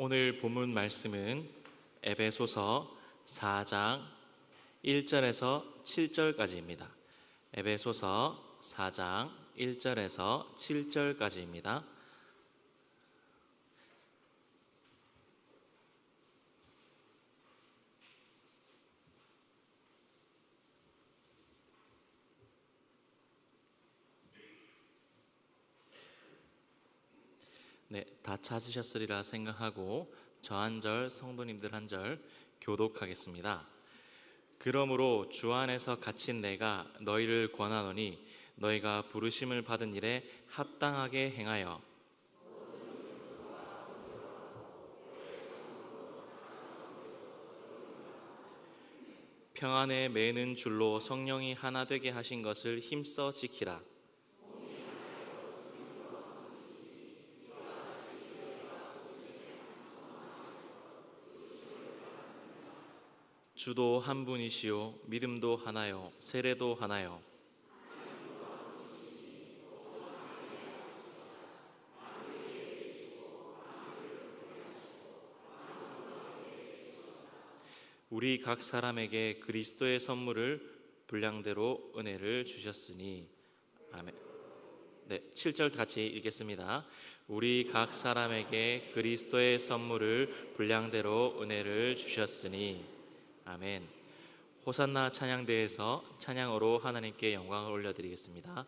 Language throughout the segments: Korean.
오늘 본문 말씀은 에베소서 4장 1절에서 7절까지입니다. 에베소서 4장 1절에서 7절까지입니다. 네, 다 찾으셨으리라 생각하고 저 한 절 성도님들 한 절 교독하겠습니다. 그러므로 주 안에서 갇힌 내가 너희를 권하노니 너희가 부르심을 받은 일에 합당하게 행하여 평안에 매는 줄로 성령이 하나 되게 하신 것을 힘써 지키라. 주도 한 분이시요 믿음도 하나요 세례도 하나요 우리 각 사람에게 그리스도의 선물을 분량대로 은혜를 주셨으니 아멘. 네, 7절 같이 읽겠습니다. 우리 각 사람에게 그리스도의 선물을 분량대로 은혜를 주셨으니 아멘. 호산나 찬양대에서 찬양으로 하나님께 영광을 올려드리겠습니다.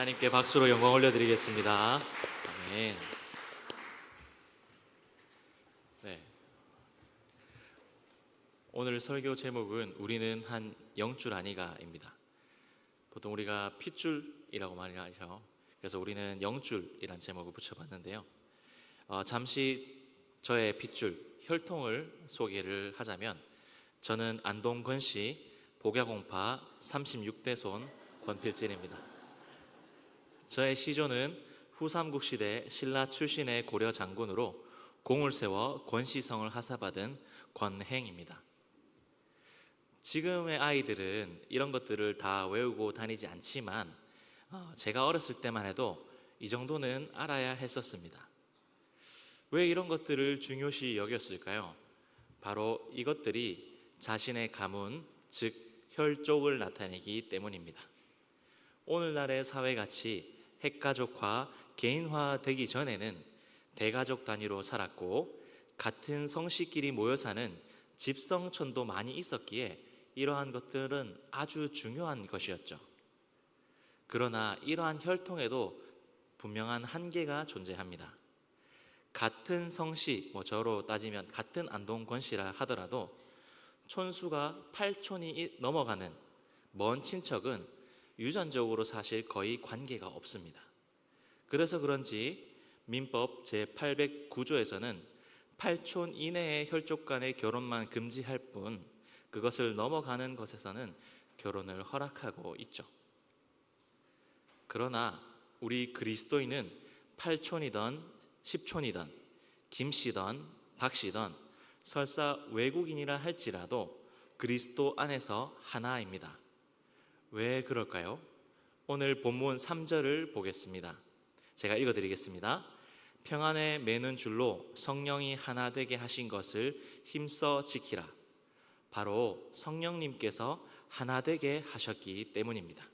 하나님께 박수로 영광 올려드리겠습니다. 아멘. 네. 오늘 설교 제목은 우리는 한 영줄 아니가입니다. 보통 우리가 핏줄이라고 많이 하죠. 그래서 우리는 영줄이란 제목을 붙여봤는데요. 어, 잠시 저의 핏줄 혈통을 소개를 하자면 저는 안동권 시 복야공파 36대 손 권필진입니다. 저의 시조는 후삼국 시대 신라 출신의 고려 장군으로 공을 세워 권시성을 하사받은 권행입니다. 지금의 아이들은 이런 것들을 다 외우고 다니지 않지만 어, 제가 어렸을 때만 해도 이 정도는 알아야 했었습니다. 왜 이런 것들을 중요시 여겼을까요? 바로 이것들이 자신의 가문, 즉 혈족을 나타내기 때문입니다. 오늘날의 사회같이 핵가족화, 개인화되기 전에는 대가족 단위로 살았고 같은 성씨끼리 모여 사는 집성촌도 많이 있었기에 이러한 것들은 아주 중요한 것이었죠. 그러나 이러한 혈통에도 분명한 한계가 존재합니다. 같은 성씨, 뭐 저로 따지면 같은 안동권 씨라 하더라도 촌수가 8촌이 넘어가는 먼 친척은 유전적으로 사실 거의 관계가 없습니다. 그래서 그런지 민법 제809조에서는 8촌 이내의 혈족 간의 결혼만 금지할 뿐 그것을 넘어가는 것에서는 결혼을 허락하고 있죠. 그러나 우리 그리스도인은 8촌이던 10촌이던 김씨던 박씨던 설사 외국인이라 할지라도 그리스도 안에서 하나입니다. 왜 그럴까요? 오늘 본문 3절을 보겠습니다. 제가 읽어 드리겠습니다. 평안에 매는 줄로 성령이 하나 되게 하신 것을 힘써 지키라. 바로 성령님께서 하나 되게 하셨기 때문입니다.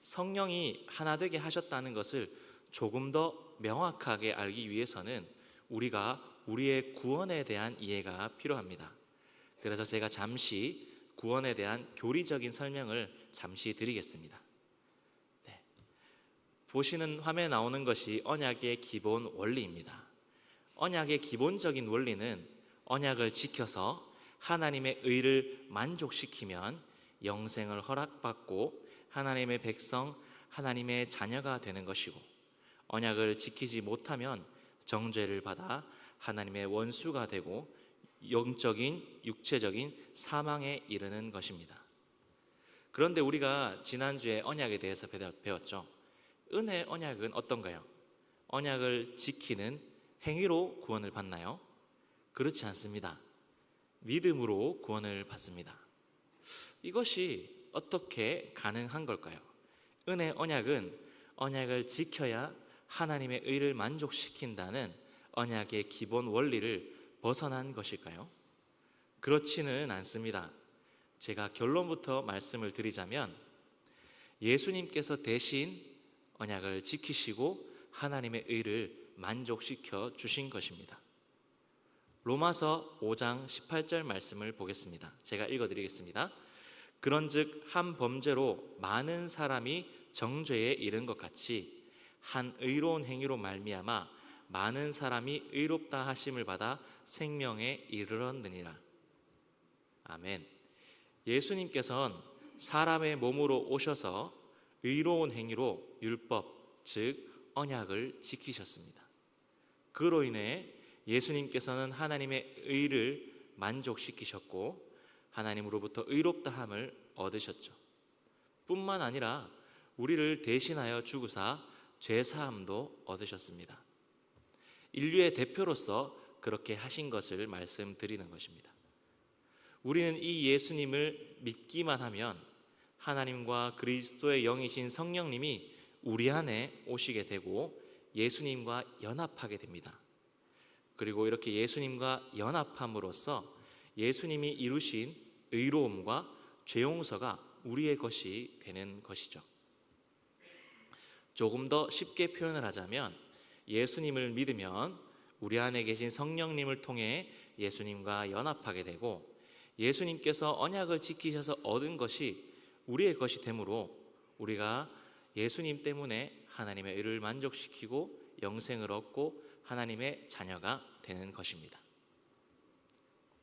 성령이 하나 되게 하셨다는 것을 조금 더 명확하게 알기 위해서는 우리가 우리의 구원에 대한 이해가 필요합니다. 그래서 제가 잠시 구원에 대한 교리적인 설명을 잠시 드리겠습니다. 네. 보시는 화면에 나오는 것이 언약의 기본 원리입니다. 언약의 기본적인 원리는 언약을 지켜서 하나님의 의를 만족시키면 영생을 허락받고 하나님의 백성, 하나님의 자녀가 되는 것이고 언약을 지키지 못하면 정죄를 받아 하나님의 원수가 되고 영적인 육체적인 사망에 이르는 것입니다. 그런데 우리가 지난주에 언약에 대해서 배웠죠. 은혜 언약은 어떤가요? 언약을 지키는 행위로 구원을 받나요? 그렇지 않습니다. 믿음으로 구원을 받습니다. 이것이 어떻게 가능한 걸까요? 은혜 언약은 언약을 지켜야 하나님의 의를 만족시킨다는 언약의 기본 원리를 벗어난 것일까요? 그렇지는 않습니다. 제가 결론부터 말씀을 드리자면 예수님께서 대신 언약을 지키시고 하나님의 의를 만족시켜 주신 것입니다. 로마서 5장 18절 말씀을 보겠습니다. 제가 읽어 드리겠습니다. 그런즉 한 범죄로 많은 사람이 정죄에 이른 것 같이 한 의로운 행위로 말미암아 많은 사람이 의롭다 하심을 받아 생명에 이르렀느니라. 아멘. 예수님께서는 사람의 몸으로 오셔서 의로운 행위로 율법, 즉 언약을 지키셨습니다. 그로 인해 예수님께서는 하나님의 의를 만족시키셨고 하나님으로부터 의롭다함을 얻으셨죠. 뿐만 아니라 우리를 대신하여 죽으사 죄 사함도 얻으셨습니다. 인류의 대표로서 그렇게 하신 것을 말씀드리는 것입니다. 우리는 이 예수님을 믿기만 하면 하나님과 그리스도의 영이신 성령님이 우리 안에 오시게 되고 예수님과 연합하게 됩니다. 그리고 이렇게 예수님과 연합함으로써 예수님이 이루신 의로움과 죄 용서가 우리의 것이 되는 것이죠. 조금 더 쉽게 표현을 하자면 예수님을 믿으면 우리 안에 계신 성령님을 통해 예수님과 연합하게 되고 예수님께서 언약을 지키셔서 얻은 것이 우리의 것이 되므로 우리가 예수님 때문에 하나님의 의를 만족시키고 영생을 얻고 하나님의 자녀가 되는 것입니다.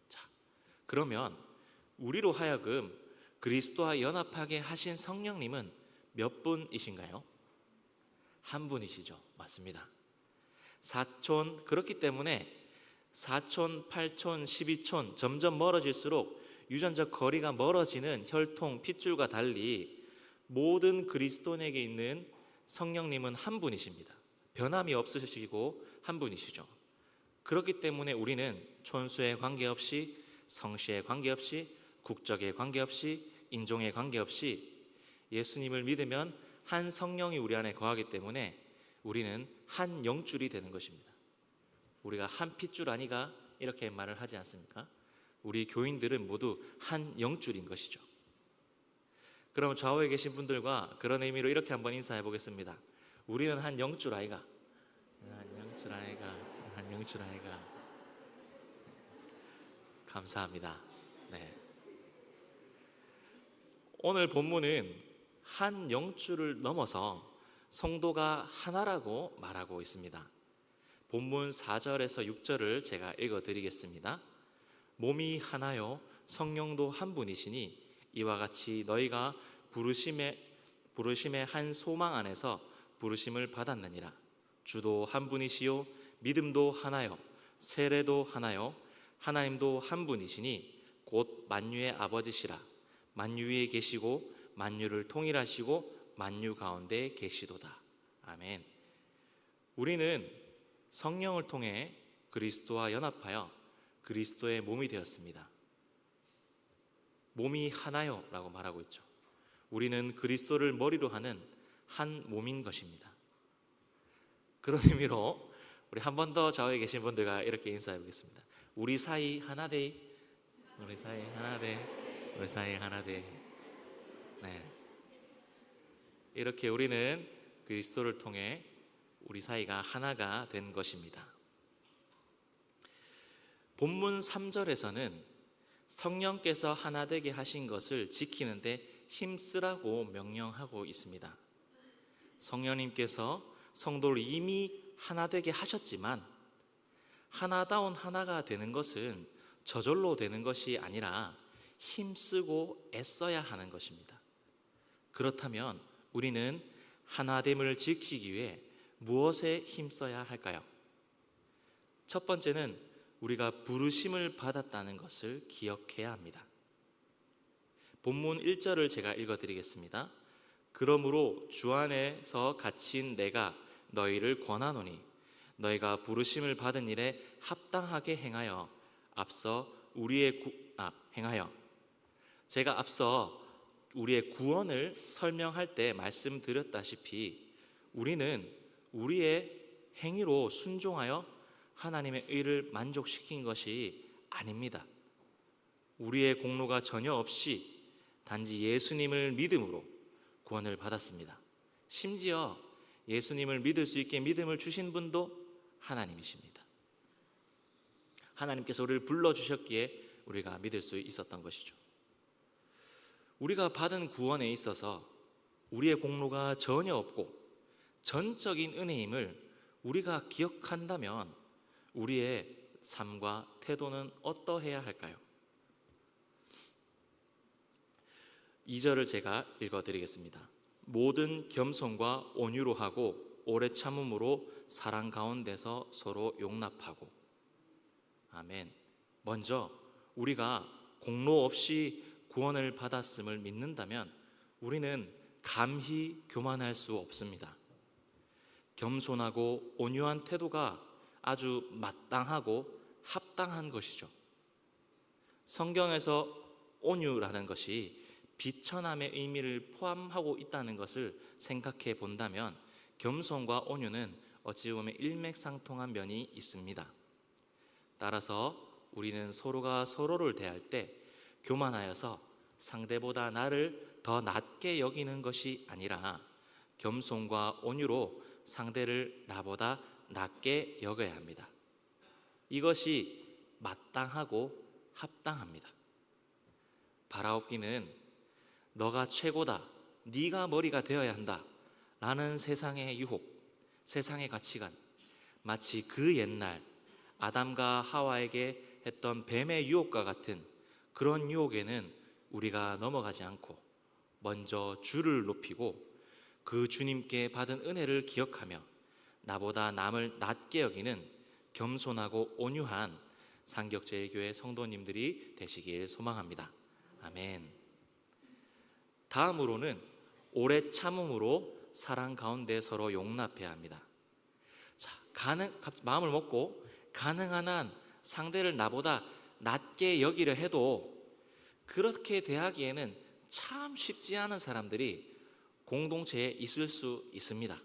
자, 그러면 우리로 하여금 그리스도와 연합하게 하신 성령님은 몇 분이신가요? 한 분이시죠. 맞습니다. 사촌 그렇기 때문에 사촌, 팔촌, 십이촌 점점 멀어질수록 유전적 거리가 멀어지는 혈통, 핏줄과 달리 모든 그리스도인에게 있는 성령님은 한 분이십니다. 변함이 없으시고 한 분이시죠. 그렇기 때문에 우리는 촌수에 관계없이 성씨에 관계없이 국적에 관계없이 인종에 관계없이 예수님을 믿으면 한 성령이 우리 안에 거하기 때문에 우리는 한 영줄이 되는 것입니다. 우리가 한 핏줄 아니가 이렇게 말을 하지 않습니까? 우리 교인들은 모두 한 영줄인 것이죠. 그럼 좌우에 계신 분들과 그런 의미로 이렇게 한번 인사해 보겠습니다. 우리는 한 영줄 아이가, 한 영줄 아이가, 한 영줄 아이가. 감사합니다. 네. 오늘 본문은 한 영주를 넘어서 성도가 하나라고 말하고 있습니다. 본문 4절에서 6절을 제가 읽어 드리겠습니다. 몸이 하나요? 성령도 한 분이시니 이와 같이 너희가 부르심의 부르심의 한 소망 안에서 부르심을 받았느니라. 주도 한 분이시요? 믿음도 하나요? 세례도 하나요? 하나님도 한 분이시니 곧 만유의 아버지시라. 만유 위에 계시고 만유를 통일하시고 만유 가운데 계시도다 아멘 우리는 성령을 통해 그리스도와 연합하여 그리스도의 몸이 되었습니다. 몸이 하나요라고 말하고 있죠. 우리는 그리스도를 머리로 하는 한 몸인 것입니다. 그런 의미로 우리 한 번 더 좌우에 계신 분들과 이렇게 인사해 보겠습니다. 우리 사이 하나 돼. 우리 사이 하나 돼. 우리 사이 하나 돼. 네. 이렇게 우리는 그리스도를 통해 우리 사이가 하나가 된 것입니다. 본문 3절에서는 성령께서 하나 되게 하신 것을 지키는데 힘쓰라고 명령하고 있습니다. 성령님께서 성도를 이미 하나 되게 하셨지만 하나다운 하나가 되는 것은 저절로 되는 것이 아니라 힘쓰고 애써야 하는 것입니다. 그렇다면 우리는 하나됨을 지키기 위해 무엇에 힘써야 할까요? 첫 번째는 우리가 부르심을 받았다는 것을 기억해야 합니다. 본문 1절을 제가 읽어 드리겠습니다. 그러므로 주 안에서 갇힌 내가 너희를 권하노니 너희가 부르심을 받은 일에 합당하게 행하여 앞서 우리의 구, 아, 행하여 제가 앞서 우리의 구원을 설명할 때 말씀드렸다시피 우리는 우리의 행위로 순종하여 하나님의 의를 만족시킨 것이 아닙니다. 우리의 공로가 전혀 없이 단지 예수님을 믿음으로 구원을 받았습니다. 심지어 예수님을 믿을 수 있게 믿음을 주신 분도 하나님이십니다. 하나님께서 우리를 불러 주셨기에 우리가 믿을 수 있었던 것이죠. 우리가 받은 구원에 있어서 우리의 공로가 전혀 없고 전적인 은혜임을 우리가 기억한다면 우리의 삶과 태도는 어떠해야 할까요? 2절을 제가 읽어 드리겠습니다. 모든 겸손과 온유로 하고 오래 참음으로 사랑 가운데서 서로 용납하고 아멘. 먼저 우리가 공로 없이 구원을 받았음을 믿는다면 우리는 감히 교만할 수 없습니다. 겸손하고 온유한 태도가 아주 마땅하고 합당한 것이죠. 성경에서 온유라는 것이 비천함의 의미를 포함하고 있다는 것을 생각해 본다면 겸손과 온유는 어찌 보면 일맥상통한 면이 있습니다. 따라서 우리는 서로가 서로를 대할 때 교만하여서 상대보다 나를 더 낮게 여기는 것이 아니라 겸손과 온유로 상대를 나보다 낮게 여겨야 합니다. 이것이 마땅하고 합당합니다. 바라옵기는 너가 최고다, 네가 머리가 되어야 한다 라는 세상의 유혹, 세상의 가치관 마치 그 옛날 아담과 하와에게 했던 뱀의 유혹과 같은 그런 유혹에는 우리가 넘어가지 않고 먼저 주를 높이고 그 주님께 받은 은혜를 기억하며 나보다 남을 낮게 여기는 겸손하고 온유한 상격제일교회 성도님들이 되시길 소망합니다. 아멘. 다음으로는 오래 참음으로 사랑 가운데 서로 용납해야 합니다. 자, 가능 마음을 먹고 가능한 한 상대를 나보다 낮게 여기려 해도 그렇게 대하기에는 참 쉽지 않은 사람들이 공동체에 있을 수 있습니다.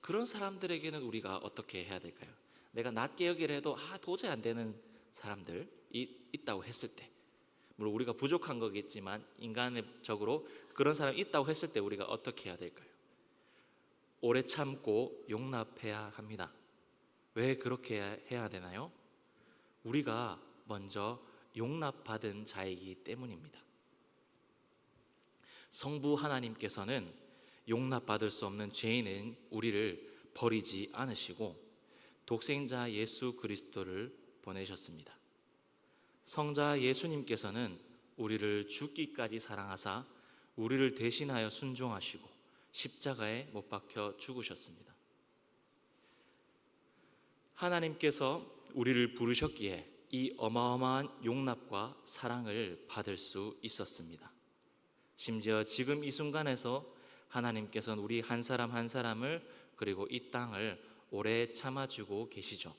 그런 사람들에게는 우리가 어떻게 해야 될까요? 내가 낮게 여기려 해도 아 도저히 안 되는 사람들이 있다고 했을 때 물론 우리가 부족한 거겠지만 인간적으로 그런 사람이 있다고 했을 때 우리가 어떻게 해야 될까요? 오래 참고 용납해야 합니다. 왜 그렇게 해야 되나요? 우리가 먼저 용납받은 자이기 때문입니다. 성부 하나님께서는 용납받을 수 없는 죄인인 우리를 버리지 않으시고 독생자 예수 그리스도를 보내셨습니다. 성자 예수님께서는 우리를 죽기까지 사랑하사 우리를 대신하여 순종하시고 십자가에 못 박혀 죽으셨습니다. 하나님께서 우리를 부르셨기에 이 어마어마한 용납과 사랑을 받을 수 있었습니다. 심지어 지금 이 순간에서 하나님께서는 우리 한 사람 한 사람을 그리고 이 땅을 오래 참아주고 계시죠.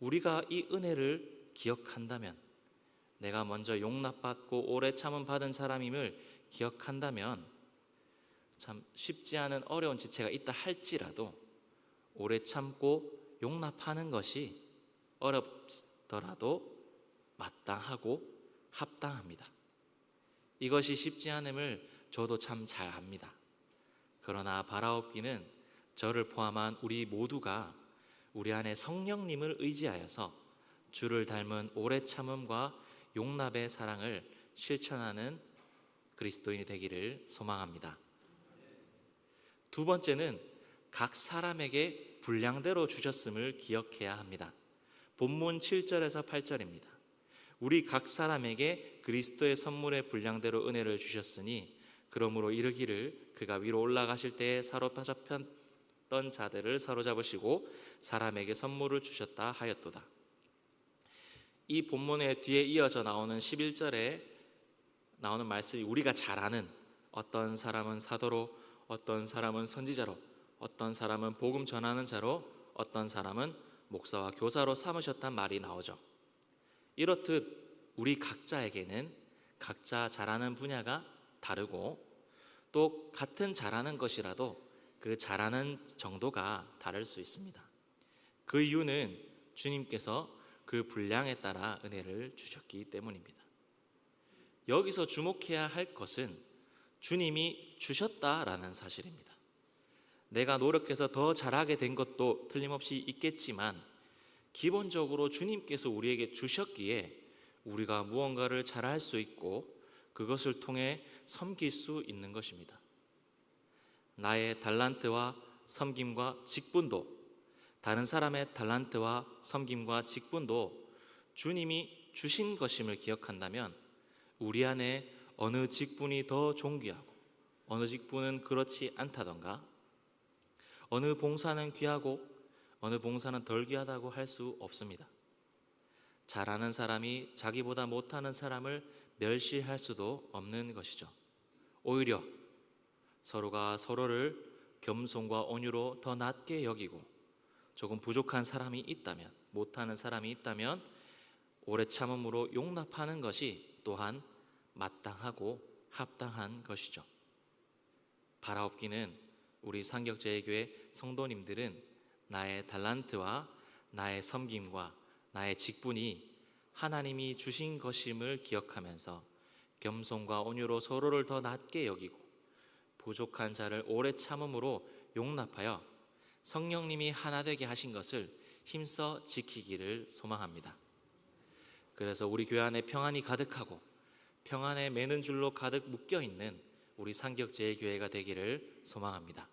우리가 이 은혜를 기억한다면, 내가 먼저 용납받고 오래 참음 받은 사람임을 기억한다면, 참 쉽지 않은 어려운 지체가 있다 할지라도 오래 참고 용납하는 것이 어렵더라도 마땅하고 합당합니다. 이것이 쉽지 않음을 저도 참 잘 압니다. 그러나 바라옵기는 저를 포함한 우리 모두가 우리 안에 성령님을 의지하여서 주를 닮은 오래 참음과 용납의 사랑을 실천하는 그리스도인이 되기를 소망합니다. 두 번째는 각 사람에게 분량대로 주셨음을 기억해야 합니다. 본문 7절에서 8절입니다. 우리 각 사람에게 그리스도의 선물의 분량대로 은혜를 주셨으니 그러므로 이르기를 그가 위로 올라가실 때에 사로잡혔던 자들을 사로잡으시고 사람에게 선물을 주셨다 하였도다. 이 본문의 뒤에 이어져 나오는 11절에 나오는 말씀이 우리가 잘 아는 어떤 사람은 사도로 어떤 사람은 선지자로 어떤 사람은 복음 전하는 자로 어떤 사람은 목사와 교사로 삼으셨단 말이 나오죠. 이렇듯 우리 각자에게는 각자 잘하는 분야가 다르고 또 같은 잘하는 것이라도 그 잘하는 정도가 다를 수 있습니다. 그 이유는 주님께서 그 분량에 따라 은혜를 주셨기 때문입니다. 여기서 주목해야 할 것은 주님이 주셨다라는 사실입니다. 내가 노력해서 더 잘하게 된 것도 틀림없이 있겠지만 기본적으로 주님께서 우리에게 주셨기에 우리가 무언가를 잘할 수 있고 그것을 통해 섬길 수 있는 것입니다. 나의 달란트와 섬김과 직분도 다른 사람의 달란트와 섬김과 직분도 주님이 주신 것임을 기억한다면 우리 안에 어느 직분이 더 존귀하고 어느 직분은 그렇지 않다던가 어느 봉사는 귀하고 어느 봉사는 덜 귀하다고 할 수 없습니다. 잘하는 사람이 자기보다 못하는 사람을 멸시할 수도 없는 것이죠. 오히려 서로가 서로를 겸손과 온유로 더 낮게 여기고 조금 부족한 사람이 있다면 못하는 사람이 있다면 오래 참음으로 용납하는 것이 또한 마땅하고 합당한 것이죠. 바라옵기는 우리 상격제일교회 성도님들은 나의 달란트와 나의 섬김과 나의 직분이 하나님이 주신 것임을 기억하면서 겸손과 온유로 서로를 더 낮게 여기고 부족한 자를 오래 참음으로 용납하여 성령님이 하나 되게 하신 것을 힘써 지키기를 소망합니다. 그래서 우리 교회 안에 평안이 가득하고 평안에 매는 줄로 가득 묶여 있는 우리 상격제일교회가 되기를 소망합니다.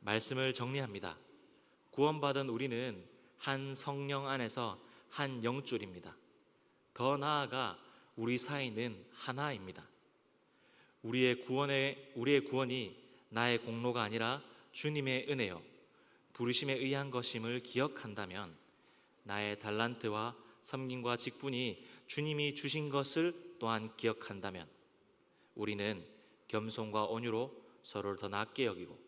말씀을 정리합니다. 구원받은 우리는 한 성령 안에서 한 영줄입니다. 더 나아가 우리 사이는 하나입니다. 우리의 구원의 우리의 구원이 나의 공로가 아니라 주님의 은혜요 부르심에 의한 것임을 기억한다면 나의 달란트와 섬김과 직분이 주님이 주신 것을 또한 기억한다면 우리는 겸손과 온유로 서로를 더 낮게 여기고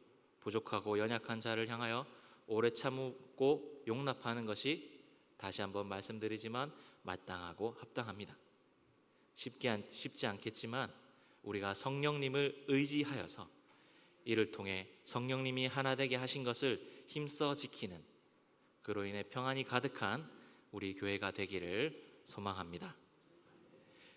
부족하고 연약한 자를 향하여 오래 참고 용납하는 것이 다시 한번 말씀드리지만 마땅하고 합당합니다. 쉽지, 않, 쉽지 않겠지만 우리가 성령님을 의지하여서 이를 통해 성령님이 하나 되게 하신 것을 힘써 지키는 그로 인해 평안이 가득한 우리 교회가 되기를 소망합니다.